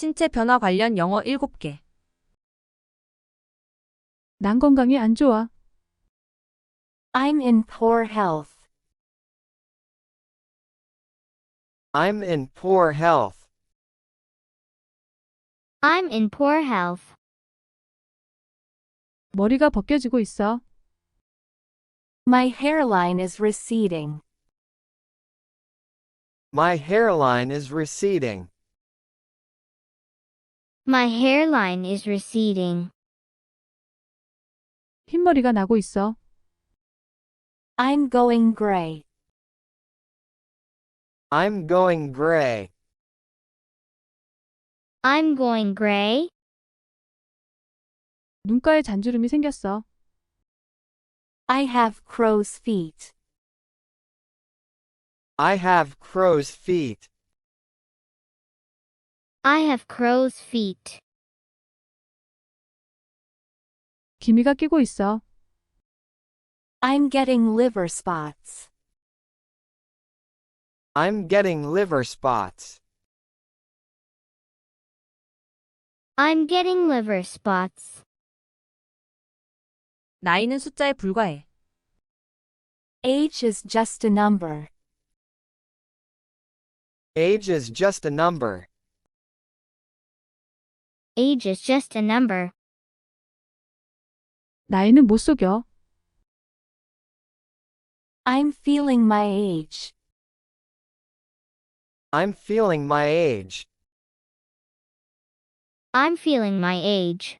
신체 변화 관련 영어 7개. 난 건강이 안 좋아. I'm in poor health. I'm in poor health. I'm in poor health. 머리가 벗겨지고 있어. My hairline is receding. My hairline is receding. My hairline is receding. 흰머리가 나고 있어. I'm going gray. I'm going gray. I'm going gray. 눈가에 잔주름이 생겼어. I have crow's feet. I have crow's feet. I have crow's feet. 기미가 끼고 있어. I'm getting liver spots. I'm getting liver spots. I'm getting liver spots. 나이는 숫자에 불과해. Age is just a number. Age is just a number. Age is just a number. 나이는 못 속여. I'm feeling my age. I'm feeling my age. I'm feeling my age.